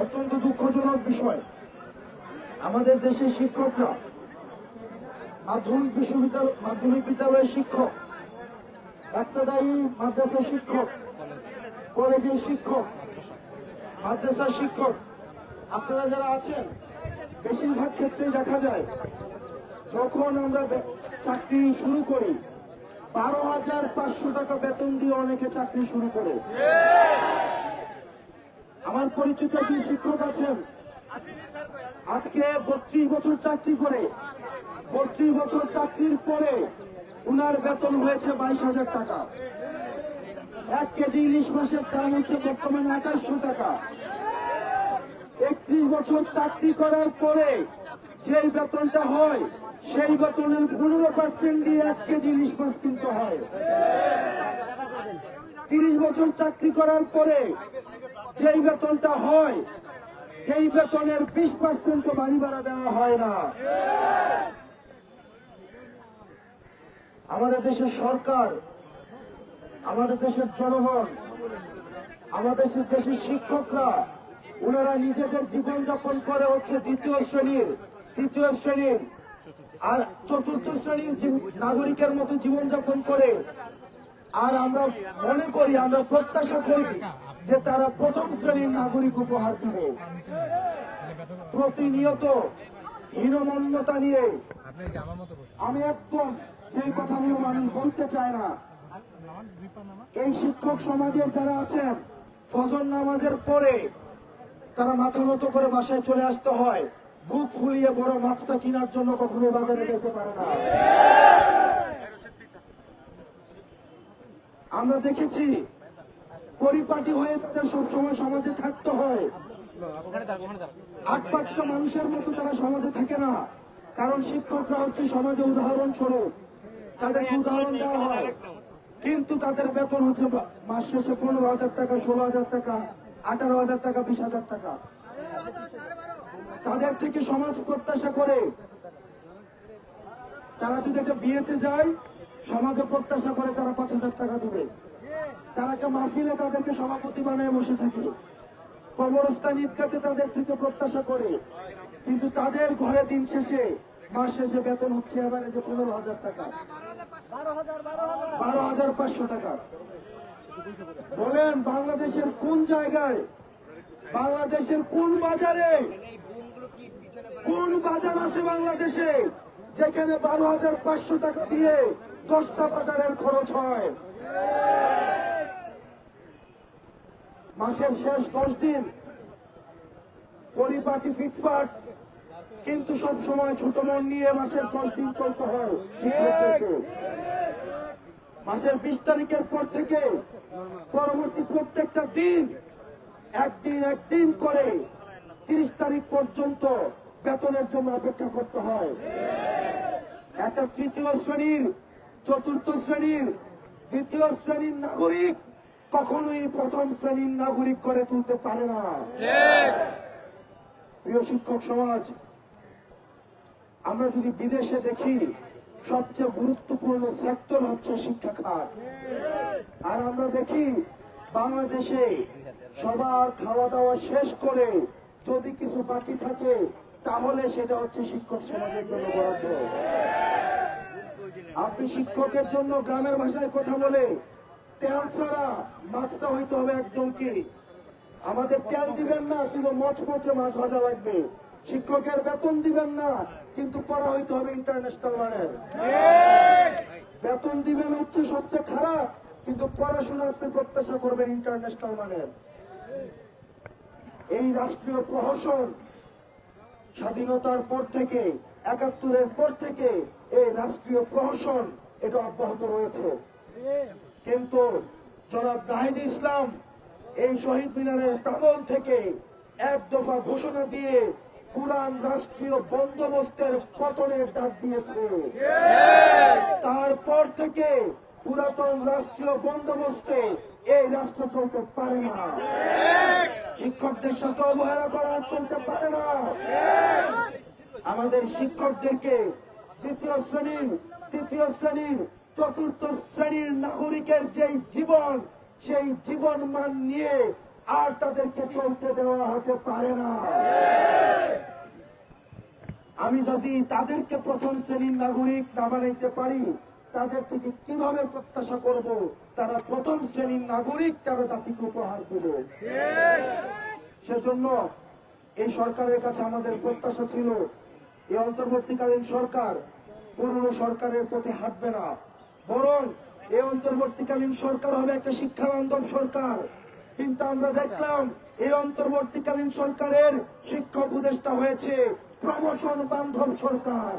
অত্যন্ত দুঃখজনক বিষয়। আমাদের দেশের শিক্ষকরা মাধ্যমিক বিশ্ববিদ্যালয়, মাধ্যমিক বিদ্যালয়ের শিক্ষক ডাক্তারদায়ী মাদ্রাসা শিক্ষক, কলেজের শিক্ষক, মাদ্রাসার শিক্ষক, আপনারা যারা আছেন, বেশিরভাগ ক্ষেত্রে দেখা যায়, যখন আমরা চাকরি শুরু করি বারো হাজার পাঁচশো টাকা বেতন দিয়ে অনেকে চাকরি শুরু করে। আমার পরিচিত একজন শিক্ষক আছেন। আজকে বত্রিশ বছর চাকরি করে। বত্রিশ বছর চাকরির পরে উনার বেতন হয়েছে বাইশ হাজার টাকা। এক কেজি ইলিশ মাসের দাম হচ্ছে বর্তমানে আঠাশশো টাকা। একত্রিশ বছর চাকরি করার পরে যেই বেতনটা হয় সেই বেতনের পনেরো পার্সেন্ট দিয়ে এক কেজি ইলিশ মাছ কিনতে হয়। তিরিশ বছর চাকরি করার পরে যেই বেতনটা হয়, সেই বেতনের বিশ পার্সেন্ট বাড়ি ভাড়া দেওয়া হয় না। আমাদের দেশের সরকার, আমাদের দেশের জনগণ, আমাদের দেশের শিক্ষকরা, ওনারা নিজেদের জীবনযাপন করে হচ্ছে দ্বিতীয় শ্রেণির তৃতীয় শ্রেণির আর চতুর্থ শ্রেণির নাগরিকের মতো জীবন যাপন করে আর আমরা মনে করি, আমরা প্রত্যাশা করি যে তারা প্রথম শ্রেণির নাগরিক উপহার দিবে। প্রতিনিয়ত হীনমন্যতা নিয়ে আমি একদম সেই কথাগুলো মানুষ বলতে চায় না, এই শিক্ষক সমাজের যারা আছেন, ফজর নামাজের পরে তারা মাথা মতো করে বাসায় চলে আসতে হয়। বুক ফুলিয়ে বড় মাছটা কেনার জন্য কখনো বাজারে যেতে পারে না। আমরা দেখেছি, পরিপাটি হয়ে তাদের সবসময় সমাজে থাকতে হয়। আট পাঁচটা মানুষের মতো তারা সমাজে থাকে না। কারণ শিক্ষকরা হচ্ছে সমাজে উদাহরণ স্বরূপ তাদেরকে উদাহরণ দেওয়া হয়। কিন্তু তাদের বেতন হচ্ছে মাস শেষে পনেরো হাজার টাকা, ষোলো হাজার টাকা, আঠারো হাজার টাকা, বিশ হাজার টাকা। তাদের থেকে সমাজ প্রত্যাশা করে তারা যদি একটা বিয়েতে যায়, সমাজে প্রত্যাশা করে তারা পাঁচ হাজার টাকা দিবে। তারা একটা মাহফিলে তাদেরকে সভাপতি বানায় বসে থাকে। কবরস্থান ঈদগাতে তাদের থেকে প্রত্যাশা করে। কিন্তু তাদের ঘরে দিন শেষে, মাস শেষে বেতন হচ্ছে এবারে যে পনেরো হাজার টাকা। বারো হাজার পাঁচশো টাকা। বলেন, বাংলাদেশের কোন জায়গায়, বাংলাদেশের কোন বাজারে কোন বাজার আছে বাংলাদেশে যেখানে বারো হাজার পাঁচশো টাকা দিয়ে দশটা বাজারের খরচ হয়? মাসের শেষ দশ দিন পরিপাটি ফিটফাট, কিন্তু সব সময় ছোট মন নিয়ে মাসের দশ দিন চলতে হয়। মাসের বিশ তারিখের পর থেকে পরবর্তী প্রত্যেকটা দিন একদিন একদিন করে তিরিশ তারিখ পর্যন্ত বেতনের জন্য অপেক্ষা করতে হয়। একটা তৃতীয় শ্রেণির, চতুর্থ শ্রেণির, দ্বিতীয় শ্রেণির নাগরিক কখনোই প্রথম শ্রেণির নাগরিক করে তুলতে পারে না। প্রিয় শিক্ষক সমাজ, আমরা যদি বিদেশে দেখি, সবচেয়ে গুরুত্বপূর্ণ সেক্টর হচ্ছে শিক্ষা খাত। আর আমরা দেখি, বাংলাদেশে সবার খাওয়া দাওয়া শেষ করে যদি কিছু বাকি থাকে তাহলে সেটা হচ্ছে শিক্ষক সমাজের জন্য বরাদ্দ আপনি শিক্ষকের জন্য গ্রামের ভাষায় কথা বলে তেল ছাড়া মাছটা হইতে হবে একদম কি? আমাদের তেল দিবেন না, কিন্তু মচমচে মাছ ভাজা লাগবে। শিক্ষকের বেতন দিবেন না, কিন্তু পড়া হইতে হবে ইন্টারন্যাশনাল মানের। বেতন দিবেন হচ্ছে সবচেয়ে খারাপ, কিন্তু পড়াশোনা আপনি প্রত্যাশা করবেন ইন্টারন্যাশনাল মানের। এই রাষ্ট্রীয় প্রহসন স্বাধীনতার পর থেকে, একাত্তরের পর থেকে এই রাষ্ট্রীয় প্রহসন এটা অব্যাহত রয়েছে। কিন্তু জনাব নাহিদ ইসলাম এই শহীদ মিনারের প্রাঙ্গণ থেকে এক দফা ঘোষণা দিয়ে পুরান রাষ্ট্রীয় বন্দোবস্তের পতনের ডাক দিয়েছে। তারপর থেকে পুরাতন রাষ্ট্রীয় বন্দোবস্তে এই রাষ্ট্র চলতে পারে না। শিক্ষকদের সাথে অবহেলা করা চলতে পারে না। আমাদের শিক্ষকদেরকে দ্বিতীয় শ্রেণির, তৃতীয় শ্রেণির, চতুর্থ শ্রেণির নাগরিকের যেই জীবন, সেই জীবন মান নিয়ে আর তাদেরকে চলতে দেওয়া হতে পারে না। আমি যদি তাদেরকে প্রথম শ্রেণির নাগরিক না বানাইতে পারি তাদের থেকে কীভাবে প্রত্যাশা করব? তারা প্রথম শ্রেণির নাগরিক, তারা জাতিকে উপহার দেবে। সেজন্য এই সরকারের কাছে আমাদের প্রত্যাশা ছিল, এই অন্তর্বর্তীকালীন সরকার পুরনো সরকারের পথে হাঁটবে না। বরং এই অন্তর্বর্তীকালীন সরকার হবে একটা শিক্ষা বান্ধব সরকার। কিন্তু আমরা দেখলাম এই অন্তর্বর্তীকালীন সরকারের শিক্ষক উপদেষ্টা হয়েছে প্রমোশন বান্ধব সরকার।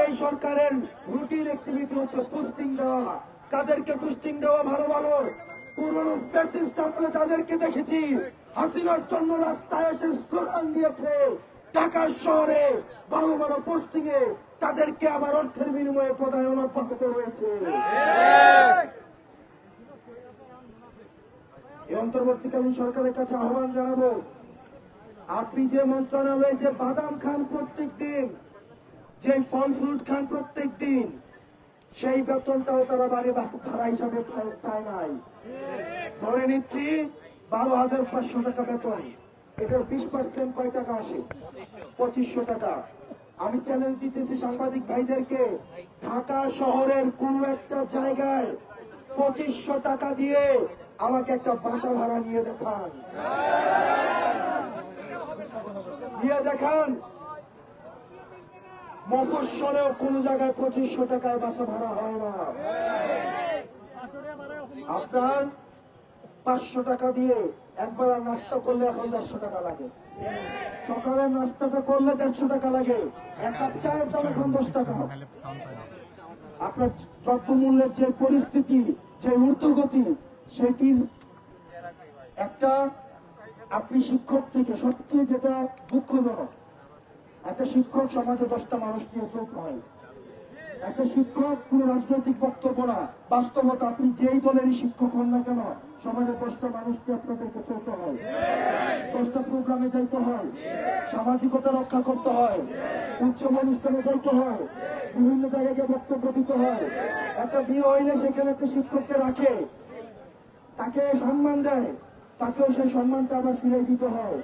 এই সরকারের রুটিন অ্যাক্টিভিটি হচ্ছে পোস্টিং দেওয়া। কাদেরকে পোস্টিং দেওয়া ভালো ভালো? পুরনো ফ্যাসিস্ট আমরা তাদেরকে দেখেছি হাসিনার জন্য রাস্তায় এসে স্লোগান দিয়েছে ঢাকা শহরে ভালো ভালো পোস্টিং এ তাদেরকে আবার অর্থের বিনিময়ে পদায়ন অব্যাহত রয়েছে এই অন্তর্বর্তীকালীন সরকারের কাছে আহ্বান জানাব। আপনি যে মন্ত্রণালয়ে যে বাদাম খান প্রত্যেক দিন যে ফল ফ্রুট খান প্রত্যেক দিন সেই বেতনটাও তারা বাড়ি ভাড়া হিসাবে চায় নাই। ধরে নিচ্ছি, বারো হাজার পাঁচশো টাকা বেতন। এটার বিশ পার্সেন্ট কয় টাকা আসে? পঁচিশশো টাকা। আমি চ্যালেঞ্জ দিতেছি সাংবাদিক ভাইদেরকে, ঢাকা শহরের কোন একটা জায়গায় পঁচিশশো টাকা দিয়ে আমাকে একটা বাসা ভাড়া নিয়ে দেখান। নিয়ে দেখান। মফস্বলেও কোন জায়গায় পঁচিশশো টাকায় বাসা ভাড়া হয় না। আপনার পাঁচশো টাকা দিয়ে একবার নাস্তা করলে এখন দেড়শো টাকা লাগে। সকালের নাস্তাটা করলে দেড়শো টাকা লাগে। এক কাপ চায়ের দাম এখন দশ টাকা। আপনার দ্রব্যমূল্যের যে পরিস্থিতি, যে ঊর্ধ্বগতি সেটির একটা আপনি শিক্ষক থেকে সবচেয়ে যেটা দুঃখজনক, একটা শিক্ষক সমাজে দশটা মানুষ নিয়ে চলতে হয়। একটা শিক্ষক কোন রাজনৈতিক বক্তব্য না, বাস্তবতা আপনি যেই দলেরই শিক্ষক হন না কেন সমাজের দশটা মানুষকে আপনাদেরকে চলতে হয়। দশটা প্রোগ্রামে যাইতে হয়, সামাজিকতা রক্ষা করতে হয় উৎসব অনুষ্ঠানে যাইতে হয়, বিভিন্ন জায়গায় গিয়ে বক্তব্য দিতে হয়। একটা বিয়ে হইলে সেখানে একটা শিক্ষককে রাখে তাকে সম্মান দেয় তাকেও সেই সম্মানটা আবার ফিরে দিতে হয়।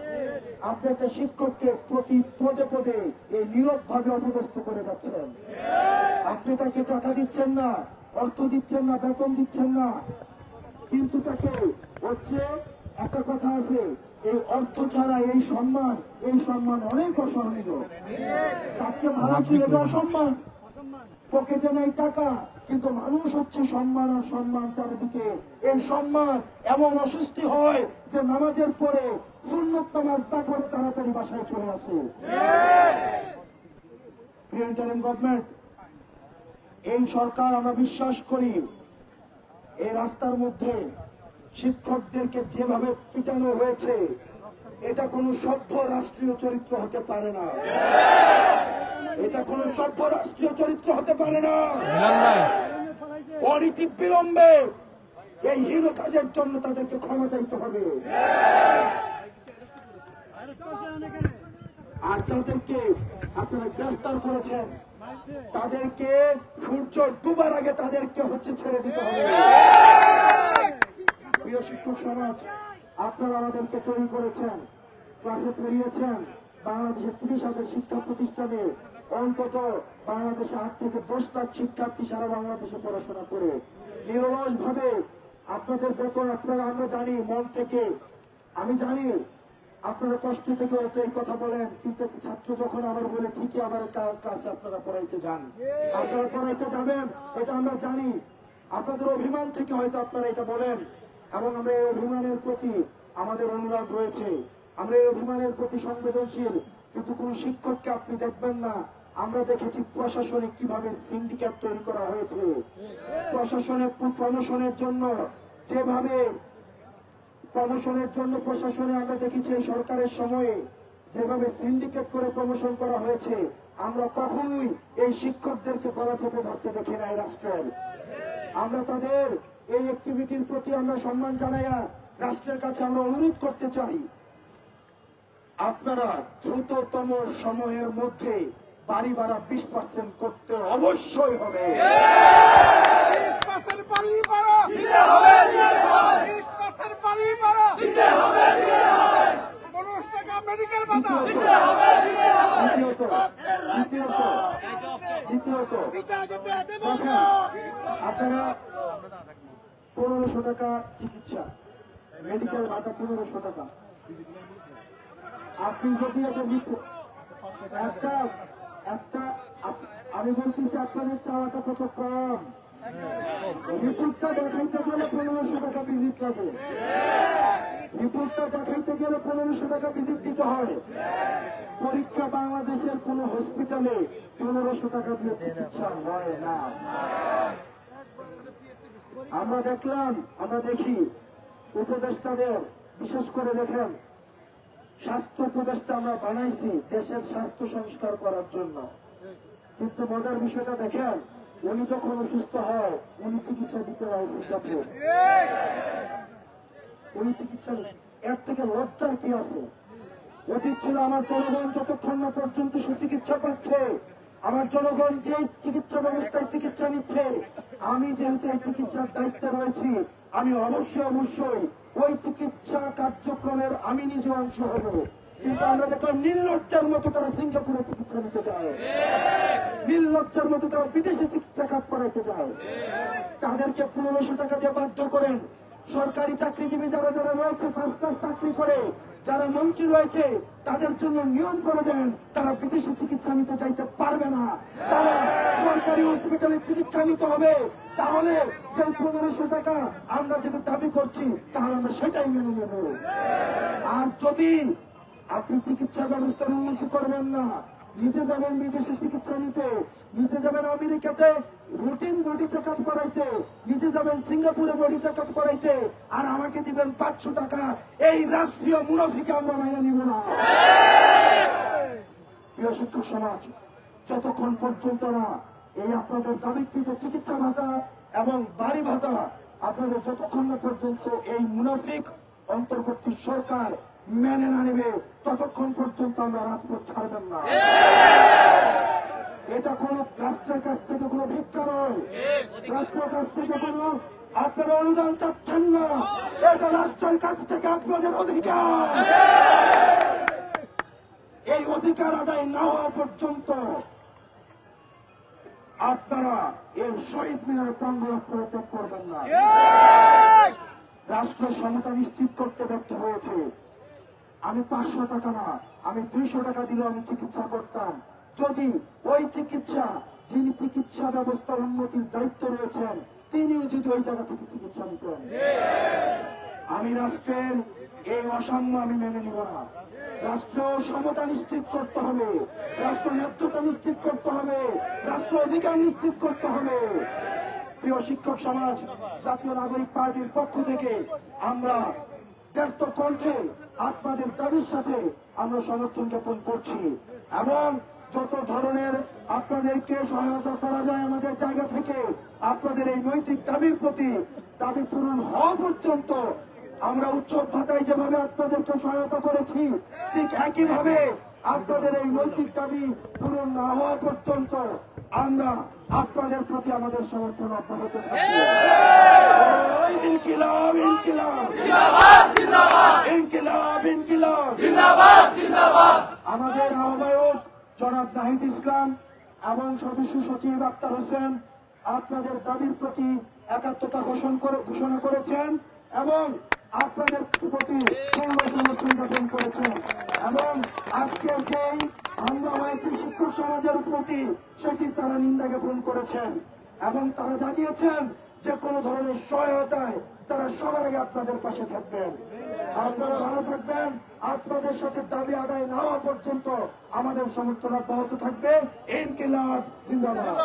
আপনি একটা শিক্ষককে প্রতি পদে পদে এই নীরব ভাবে অপদস্থ করে যাচ্ছেন। আপনি তাকে টাকা দিচ্ছেন না অর্থ দিচ্ছেন না বেতন দিচ্ছেন না। কিন্তু তাকে হচ্ছে একটা কথা আছে এই অর্থ ছাড়া এই সম্মান এই সম্মান অনেক অসহনীয়। তার চেয়ে ভালো ছিল অসম্মান। পকেটে নেই টাকা কিন্তু মানুষ হচ্ছে সম্মান আর সম্মান চারিদিকে। এই সম্মান এমন অস্বস্তি হয় যে নামাজের পরে সুন্নত নামাজ না করে তাড়াতাড়ি বাসায় চলে আসে। গভর্নমেন্ট, এই সরকার আমরা বিশ্বাস করি, এই রাস্তার মধ্যে শিক্ষকদেরকে যেভাবে পিটানো হয়েছে, এটা কোনো সভ্য রাষ্ট্রীয় চরিত্র হতে পারে না। এটা কোনো সভ্য রাষ্ট্রীয় চরিত্র হতে পারে না। অনীতি বিলম্বে এই হীন কাজের জন্য তাদেরকে ক্ষমা চাইতে হবে। আর যাদেরকে আপনারা গ্রেফতার করেছেন তাদেরকে সূর্য ডুবার আগে তাদেরকে হচ্ছে ছেড়ে দিতে হবে। প্রিয় শিক্ষক সমাজ আপনারা আমাদেরকে তৈরি করেছেন ক্লাসে পড়িয়েছেন বাংলাদেশের তিরিশ হাজার শিক্ষা প্রতিষ্ঠানে অন্তত বাংলাদেশে আট থেকে দশ লাখ শিক্ষার্থী সারা বাংলাদেশে পড়াশোনা করে। নিরলস ভাবে আপনাদের বেতন আপনারা, আমরা জানি মন থেকে। আমি জানি আপনারা কষ্ট থেকে হয়তো এই কথা বলেন, কিন্তু ছাত্র যখন আবার বলে ঠিকই আবার কাছে আপনারা পড়াইতে যান। আপনারা পড়াইতে যাবেন, এটা আমরা জানি। আপনাদের অভিমান থেকে হয়তো আপনারা এটা বলেন। এবং আমরা এই অভিমানের প্রতি আমাদের অনুরাগ রয়েছে। আমরা এই অভিমানের প্রতি সংবেদনশীল, কিন্তু কোন শিক্ষককে আপনি দেখবেন না। আমরা দেখেছি প্রশাসনে কীভাবে সিন্ডিকেট তৈরি করা হয়েছে। প্রশাসনের প্রমোশনের জন্য যেভাবে প্রমোশনের জন্য প্রশাসনে আমরা দেখেছি সরকারের সময়ে যেভাবে সিন্ডিকেট করে প্রমোশন করা হয়েছে, আমরা কখনোই এই শিক্ষকদেরকে গলা চেপে ধরতে দেখি না এই রাষ্ট্রের। আমরা তাদের এই অ্যাক্টিভিটির প্রতি আমরা সম্মান জানাইয়া রাষ্ট্রের কাছে আমরা অনুরোধ করতে চাই, আপনারা দ্রুততম সময়ের মধ্যে বাড়ি ভাড়া বিশ পার্সেন্ট করতে অবশ্যই হবে। মেডিকেল ভাতা। দ্বিতীয়ত আপনারা পনেরোশো টাকা চিকিৎসা মেডিকেল ভাতা পনেরোশো টাকা। আপনি যদি এটা নিতে একটা একটা আমি বলতেছি আপনাদের চাওয়াটা কত কম? রিপোর্টটা দেখাইতে গেলে পনেরোশো টাকা ভিজিট লাগে রিপোর্টটা দেখাইতে গেলে পনেরোশো টাকা ভিজিট দিতে হয়। পরীক্ষা বাংলাদেশের কোন হসপিটালে পনেরোশো টাকা দিয়ে চিকিৎসা হয় না। আমরা দেখলাম, আমরা দেখি উপদেষ্টাদের, বিশেষ করে দেখেন স্বাস্থ্য উপদেষ্টা আমরা বানাইছি দেশের স্বাস্থ্য সংস্কার করার জন্য। কিন্তু মজার বিষয়টা দেখেন, উনি যখন অসুস্থ হয়, উনি চিকিৎসা দিতে হয় উনি চিকিৎসা এর থেকে লজ্জার কি আছে? উচিত ছিল আমার জনগণ যতক্ষণ না পর্যন্ত সুচিকিৎসা পাচ্ছে, আমার জনগণ যে চিকিৎসা ব্যবস্থায় চিকিৎসা নিচ্ছে, আমি যেহেতু এই চিকিৎসার দায়িত্বে রয়েছি, আমি অবশ্যই অবশ্যই ওই চিকিৎসা কার্যক্রমের আমি নিজে অংশ হব। কিন্তু আমরা দেখলাম নির্লজ্জার মতো তারা সিঙ্গাপুরে চিকিৎসা নিতে যায়। নির্লজ্জার মতো তারা বিদেশে চিকিৎসা কাজ করাইতে যায়। তাদেরকে পনেরোশো টাকা দিয়ে বাধ্য করেন। সরকারি চাকরিজীবী যারা যারা রয়েছে ফার্স্ট ক্লাস চাকরি করে যারা মন্ত্রী রয়েছে, তাদের জন্য নিয়ম করে দেন, তারা বিদেশে চিকিৎসা নিতে চাইতে পারবে না। তারা সরকারি হসপিটালে চিকিৎসা নিতে হবে। তাহলে যে পনেরোশো টাকা আমরা যেটা দাবি করছি, তাহলে আমরা সেটাই মেনে নেব। আর যদি আপনি চিকিৎসা ব্যবস্থার উন্নতি করবেন না নিজে যাবেন বিদেশে চিকিৎসা নিতে। নিজে যাবেন আমেরিকাতে, রুটিন বডি চেক আপ করাইতে। নিজে যাবেন সিঙ্গাপুরে বডি চেক আপ করাইতে। আর আমাকে দিবেন পাঁচশো টাকা। এই রাষ্ট্রীয় মুনাফিকে আমরা মেনে নিব না। প্রিয় শিক্ষক সমাজ, যতক্ষণ পর্যন্ত না এই আপনাদের দাবিকৃত চিকিৎসা ভাতা এবং বাড়ি ভাতা আপনাদের যতক্ষণ না পর্যন্ত এই মুনাফিক অন্তর্বর্তী সরকার মেনে না নেবে ততক্ষণ পর্যন্ত আমরা রাজপথ ছাড়বেন না। এটা কোন রাষ্ট্রের কাছ থেকে কোনো ভিক্ষা নয়। রাষ্ট্রের কাছ থেকে কোনো আপনারা অনুদান চাচ্ছেন না। এটা রাষ্ট্রের কাছ থেকে আপনাদের অধিকার। এই অধিকার আদায় না হওয়া পর্যন্ত আপনারা এই শহীদ মিনার প্রাঙ্গণ আপনারা ত্যাগ করবেন না। রাষ্ট্র সমতা নিশ্চিত করতে ব্যর্থ হয়েছে। আমি পাঁচশো টাকা না, আমি দুইশো টাকা দিলেও আমি চিকিৎসা করতাম। যদি ওই চিকিৎসা, যিনি চিকিৎসা ব্যবস্থার উন্নতির দায়িত্ব রয়েছেন তিনি যদি ওই জায়গা থেকে চিকিৎসা নিতেন। আমি রাষ্ট্রের এই অসাম্য আমি মেনে নিব না। রাষ্ট্র সমতা নিশ্চিত করতে হবে, রাষ্ট্র ন্যায্যতা নিশ্চিত করতে হবে, রাষ্ট্র অধিকার নিশ্চিত করতে হবে। প্রিয় শিক্ষক সমাজ, জাতীয় নাগরিক পার্টির পক্ষ থেকে আমরা ব্যর্থ কণ্ঠে আপনাদের দাবির সাথে আমরা সমর্থন জ্ঞাপন করছি এবং যত ধরনের আপনাদেরকে সহায়তা করা যায় আমাদের জায়গা থেকে, আপনাদের এই নৈতিক দাবির প্রতি দাবি পূরণ হওয়া পর্যন্ত আমরা উৎসব ভাতায় যেভাবে আপনাদেরকে সহায়তা করেছি, ঠিক একইভাবে আপনাদের এই নৈতিক দাবি পূরণ না হওয়া পর্যন্ত আমরা আপনাদের প্রতি আমাদের সমর্থন অব্যাহত ইনকিলাব ইনকিলাব। ইনকিলাব ইনকিলাব। আমাদের আহ্বায়ক জনাব নাহিদ ইসলাম এবং সদস্য সচিব আক্তার হোসেন আপনাদের দাবির প্রতি একাত্মতা ঘোষণ করে ঘোষণা করেছেন এবং আপনাদের প্রতি জ্ঞাপন করেছেন এবং আজকের যেই হামলা হয়েছে শিক্ষক সমাজের প্রতি সেটির তারা নিন্দা জ্ঞাপন করেছেন এবং তারা জানিয়েছেন যে কোনো ধরনের সহায়তায় তারা সবার আগে আপনাদের পাশে থাকবেন। আপনারা ভালো থাকবেন। আপনাদের সাথে দাবি আদায় না হওয়া পর্যন্ত আমাদের সমর্থন অব্যাহত থাকবে। ইনকিলাব, জিন্দাবাদ।